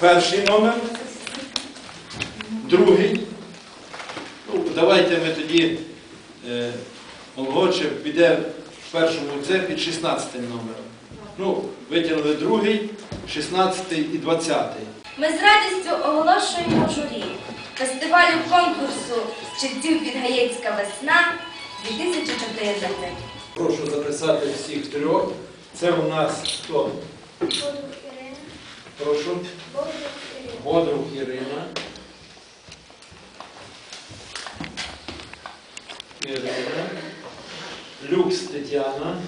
перший номер, другий. Ну, давайте ми тоді е, молодше піде в першому це під 16 номером. Ну, витягнули другий, 16 і 20. Ми з радістю оголошуємо журі фестивалю конкурсу читців Підгаєцька весна 2014. Прошу записати всіх трьох. Це у нас хто? Прошу. Бодрух Ірина. Ірина. Люкс Тетяна.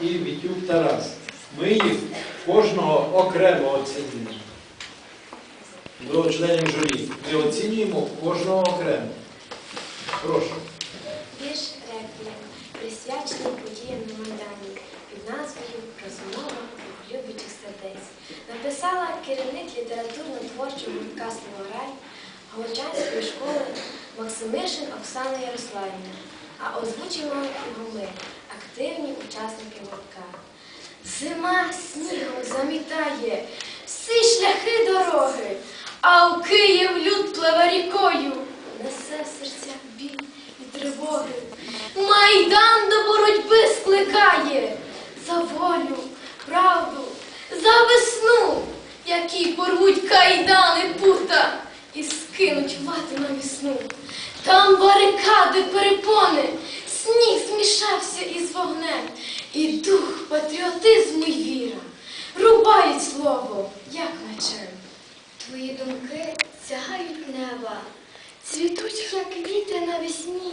І Вітюк Тарас. Ми їх кожного окремо оцінюємо. До членів журі. Ми оцінюємо кожного окремо. Прошу. Присвячений подіям на Майдані під назвою Розмова двох любячих сердець. Написала керівник літературно-творчого гуртка «Словарай» Галичанської школи Максимишин Оксана Ярославівна, а озвучимо його ми, активні учасники гуртка. Зима снігом замітає всі шляхи дороги, а у Київ люд пливе рікою, несе в серцях біль і тривоги. Майдан до боротьби скликає за волю, правду, за весну, які порвуть кайдани пута і скинуть вати на весну. Там барикади, перепони, сніг змішався із вогнем, і дух, патріотизм і віра рубають слово, як мечем. Твої думки сягають неба, цвітуть як квіти навесні.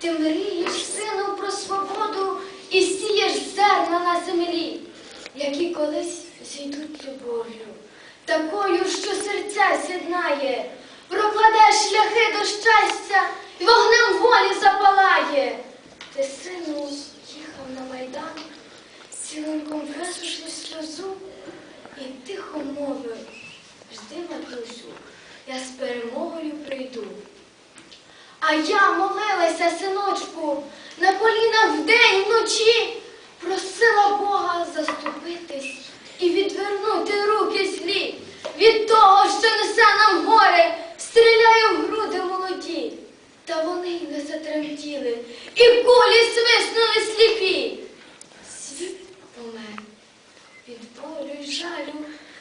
Ти мрієш, сину, про свободу і сієш зерна на землі, які колись зійдуть любов'ю, такою, що серця з'єднає, прокладеш шляхи до щастя і вогнем волі запалає. Ти, сину, їхав на майдан, цілунком висушив сльозу і тихо мовив, жди, матусю, я з перемогою прийду. А я молилася, синочку, на колінах вдень, вночі, просила Бога заступитись і відвернути руки злі від того, що несе нам горе, стріляє в груди молоді. Та вони й не затремтіли, і кулі свиснули сліпі. Світ помер від болю й жалю,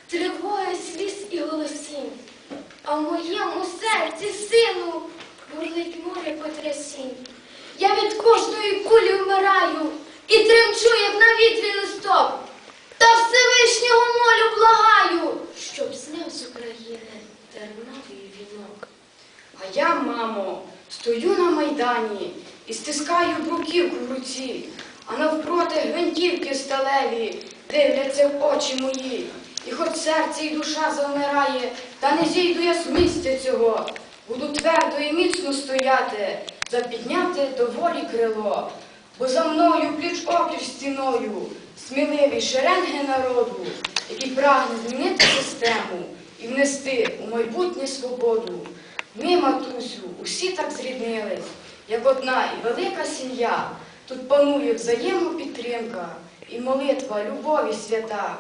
тривоги сліз і голосінь. А в моєму серці, сину, бурлить море потрясінь. Я від кожної кулі вмираю і тремчу, як на вітрі листок. Та Всевишнього молю благаю, щоб зняв з України терновий вінок. А я, мамо, стою на майдані і стискаю бруківку в руці, а навпроти гвинтівки сталеві дивляться в очі мої. І хоч серце і душа завмирає, та не зійду я з місця цього. Буду твердо і міцно стояти, запідняти до волі крило, бо за мною пліч опліч стіною сміливі шеренги народу, який прагне змінити систему і внести у майбутнє свободу. Ми, матусю, усі так зріднились, як одна і велика сім'я. Тут панує взаємопідтримка і молитва любові свята.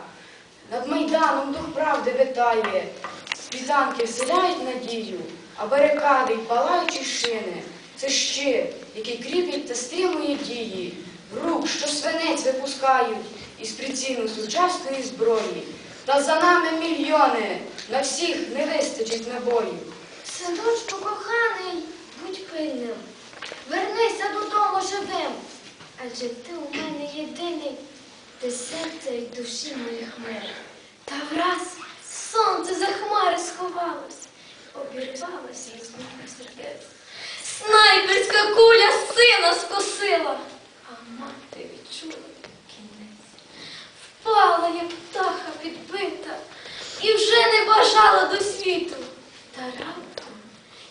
Над майданом дух правди витає, світанки вселяють надію, а барикади й палаючі шини це щит, який кріпить та стримує дії, в рук, що свинець випускають із прицілу сучасної зброї. Та за нами мільйони, на всіх не вистачить набоїв. Синочку коханий, будь пильним, вернися додому живим, адже ти у мене єдиний, ти серця й душі моїх мир. Та враз сонце за хмари сховалось, обірвалося розмова сердець. Снайперська куля сина скосила, а мати відчула кінець. Впала, як птаха підбита, і вже не бажала до світу. Та раптом,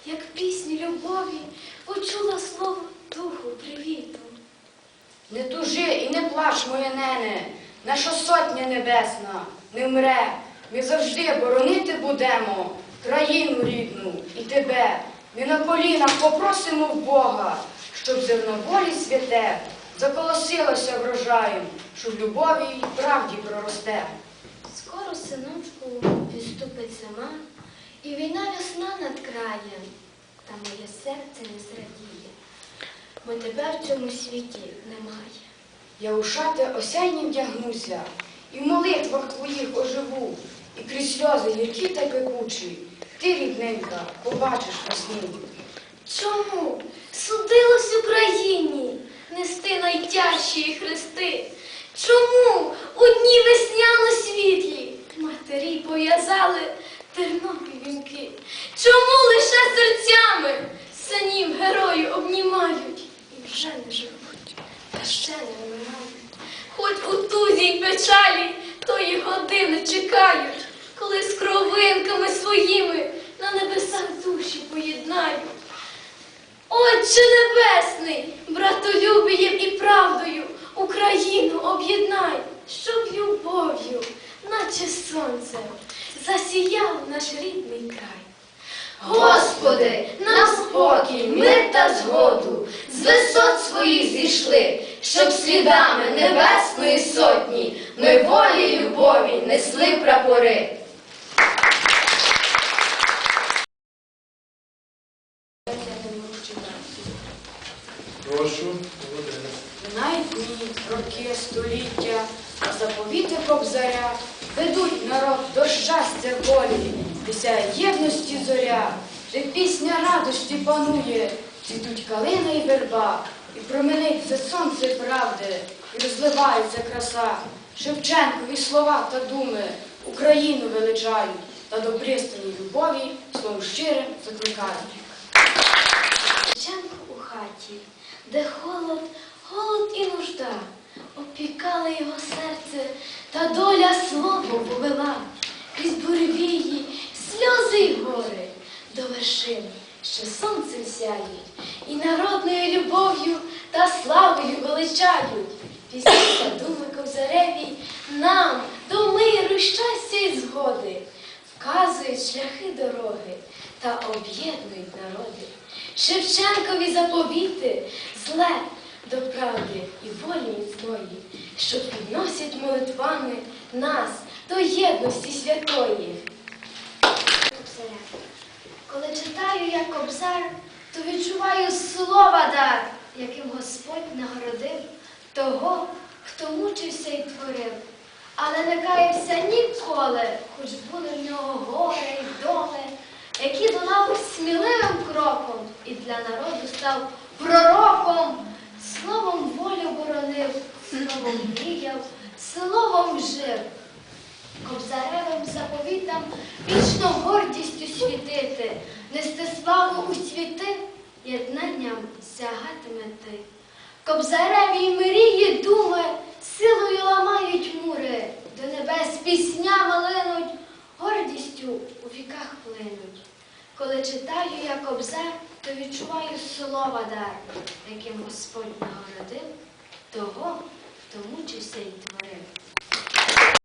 як пісні любові, почула слово духу привіту. Не тужи і не плач, моє нене, наша сотня небесна не вмре. Ми завжди боронити будемо країну рідну і тебе. Ми на колінах попросимо в Бога, щоб зерно волі святе заколосилася врожаєм, що в любові й правді проросте. Скоро, синочку, відступить зима, і війна весна над краєм, та моє серце не зрадіє, бо тебе в цьому світі немає. Я у шати осяйні вдягнуся, і в молитвах твоїх оживу, і крізь сльози гіркі та пекучі, ти, рідненька, побачиш весну. Чому судилось Україні нести найтяжчі хрести? Чому у дні весняно світлі матері пов'язали тернові вінки? Чому лише серцями синів герою обнімають і вже не живуть, та ще не вмирають? Хоч у тузі й печалі тої години чекають, коли з кровинками своїми на небесах душі поєднають. Отче Небесний, братолюбієм і правдою Україну об'єднай, щоб любов'ю, наче сонце, засіяв наш рідний край. Господи, на спокій, мир та згоду з висот своїх зійшли, щоб слідами небесної сотні ми волі любові несли прапори. Прошу, Володимир. Минають дні, роки, століття, а заповіти кобзаря ведуть народ до щастя волі, сяє єдності зоря, де пісня радості панує, цвітуть калина і верба, і промениться сонце правди, і розливається краса. Шевченкові слова та думи Україну величають, та до пристані любові словом щирим закликають. Шевченко хаті, де холод, голод і нужда, опікали його серце, та доля слово повела, крізь буревії, сльози й гори, до вершин, що сонцем сяють, і народною любов'ю та славою величають. Пісні та думи ковзареві нам до миру, щастя і згоди вказують шляхи дороги та об'єднують народи. Шевченкові заповіти зле до правди і волі міцної, що підносять молитвами нас до єдності святої. Коли читаю я кобзар, то відчуваю слова дар, яким Господь нагородив того, хто мучився і творив, але не каявся ніколи, хоч були в нього горе й доли, які долав сміливим кроком і для народу став пророком, словом волю боронив, словом мріяв, словом жив. Кобзаревим заповітам вічно гордістю світити, нести славу у світи, єднанням сягатиме ти. Кобзареві мрії думи силою ламають мури, до небес піснями линуть, гордістю у віках плинуть. Коли читаю я кобзар, то відчуваю слова дар, яким Господь нагородив того, хто мучився і творив.